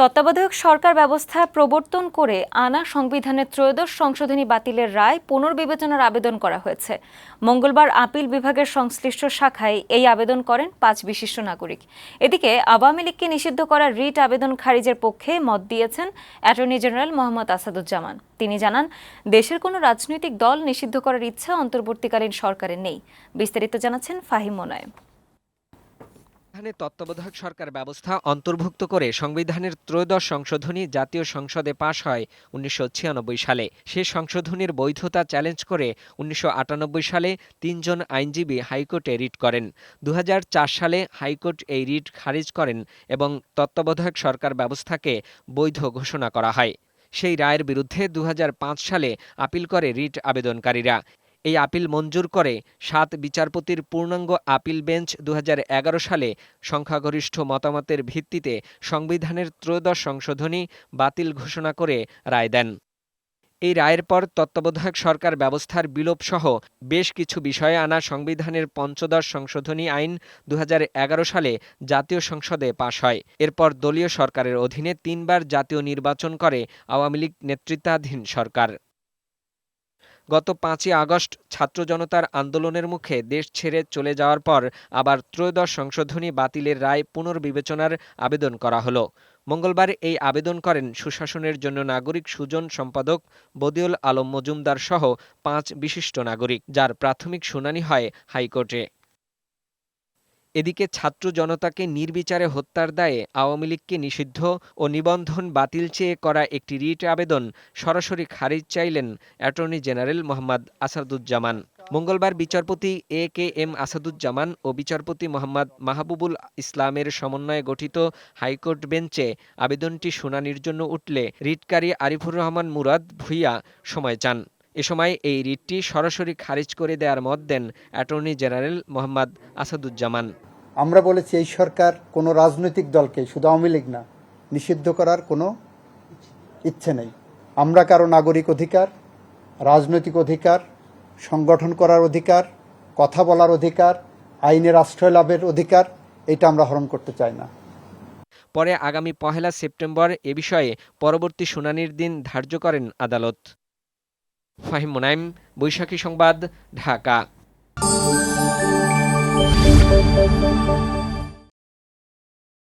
তত্ত্বাবধায়ক সরকার ব্যবস্থা প্রবর্তন করে আনা সংবিধানের ত্রয়োদশ সংশোধনী বাতিলের রায় পুনর্বিবেচনার আবেদন করা হয়েছে। মঙ্গলবার আপিল বিভাগের সংশ্লিষ্ট শাখায় এই আবেদন করেন পাঁচ বিশিষ্ট নাগরিক। এদিকে আওয়ামী লীগকে নিষিদ্ধ করা রিট আবেদন খারিজের পক্ষে মত দিয়েছেন অ্যাটর্নি জেনারেল মোহাম্মদ আসাদুজ্জামান। তিনি জানান, দেশের কোনো রাজনৈতিক দল নিষিদ্ধ করার ইচ্ছা অন্তর্বর্তীকালীন সরকারের নেই। বিস্তারিত জানাচ্ছেন ফাহিম মোনায়েম। সংবিধানে তত্ত্বাবধায়ক সরকার ব্যবস্থা অন্তর্ভুক্ত করে সংবিধানের ত্রয়োদশ সংশোধনী জাতীয় সংসদে পাশ হয় উনিশশো ছিয়ানব্বই সালে। সে সংশোধনীর বৈধতা চ্যালেঞ্জ করে উনিশশো আটানব্বই সালে তিনজন আইনজীবী হাইকোর্টে রিট করেন। দু হাজার চার সালে হাইকোর্ট এই রিট খারিজ করেন এবং তত্ত্বাবধায়ক সরকার ব্যবস্থাকে বৈধ ঘোষণা করা হয়। সেই রায়ের বিরুদ্ধে দু হাজার পাঁচ সালে আপিল করে রিট আবেদনকারীরা। এই আপিল মঞ্জুর করে সাত বিচারপতির পূর্ণাঙ্গ আপিল বেঞ্চ দু হাজার এগারো সালে সংখ্যাগরিষ্ঠ মতামতের ভিত্তিতে সংবিধানের ত্রয়োদশ সংশোধনী বাতিল ঘোষণা করে রায় দেন। এই রায়ের পর তত্ত্বাবধায়ক সরকার ব্যবস্থার বিলোপসহ বেশ কিছু বিষয়ে আনা সংবিধানের পঞ্চদশ সংশোধনী আইন দুহাজার এগারো সালে জাতীয় সংসদে পাশ হয়। এরপর দলীয় সরকারের অধীনে তিনবার জাতীয় নির্বাচন করে আওয়ামী লীগ নেতৃত্বাধীন সরকার। গত পাঁচই আগস্ট ছাত্র জনতার আন্দোলনের মুখে দেশ ছেড়ে চলে যাওয়ার পর আবার ত্রয়োদশ সংশোধনী বাতিলের রায় পুনর্বিবেচনার আবেদন করা হলো। মঙ্গলবার এই আবেদন করেন সুশাসনের জন্য নাগরিক সুজন সম্পাদক বদিউল আলম মজুমদার সহ পাঁচ বিশিষ্ট নাগরিক, যার প্রাথমিক শুনানি হয় হাইকোর্টে। এদিকে ছাত্র জনতাকে নির্বিচারে হত্যার দায়ে আওয়ামী লীগকে নিষিদ্ধ ও নিবন্ধন বাতিল চেয়ে করা একটি রিট আবেদন সরাসরি খারিজ চাইলেন অ্যাটর্নি জেনারেল মোহাম্মদ আসাদুজ্জামান। মঙ্গলবার বিচারপতি এ কে এম আসাদুজ্জামান ও বিচারপতি মোহাম্মদ মাহবুবুল ইসলামের সমন্বয়ে গঠিত হাইকোর্ট বেঞ্চে আবেদনটি শুনানির জন্য উঠলে রিটকারী আরিফুর রহমান মুরাদ ভুইয়া সময় চান। এ সময় এই রিটটি সরাসরি খারিজ করে দেওয়ার মত দেন অ্যাটর্নি জেনারেল মোহাম্মদ আসাদুজ্জামান। আমরা বলেছি এই সরকার কোনো রাজনৈতিক দলকে, শুধু আওয়ামী লীগ না, নিষিদ্ধ করার কোনো ইচ্ছে নেই। আমরা কারও নাগরিক অধিকার, রাজনৈতিক অধিকার, সংগঠন করার অধিকার, কথা বলার অধিকার, আইনের আশ্রয় লাভের অধিকার, এটা আমরা হরণ করতে চাই না। পরে আগামী পহেলা সেপ্টেম্বর এ বিষয়ে পরবর্তী শুনানির দিন ধার্য করেন আদালত। ফাহিম মোনাইম বৈশাখী সংবাদ, ঢাকা।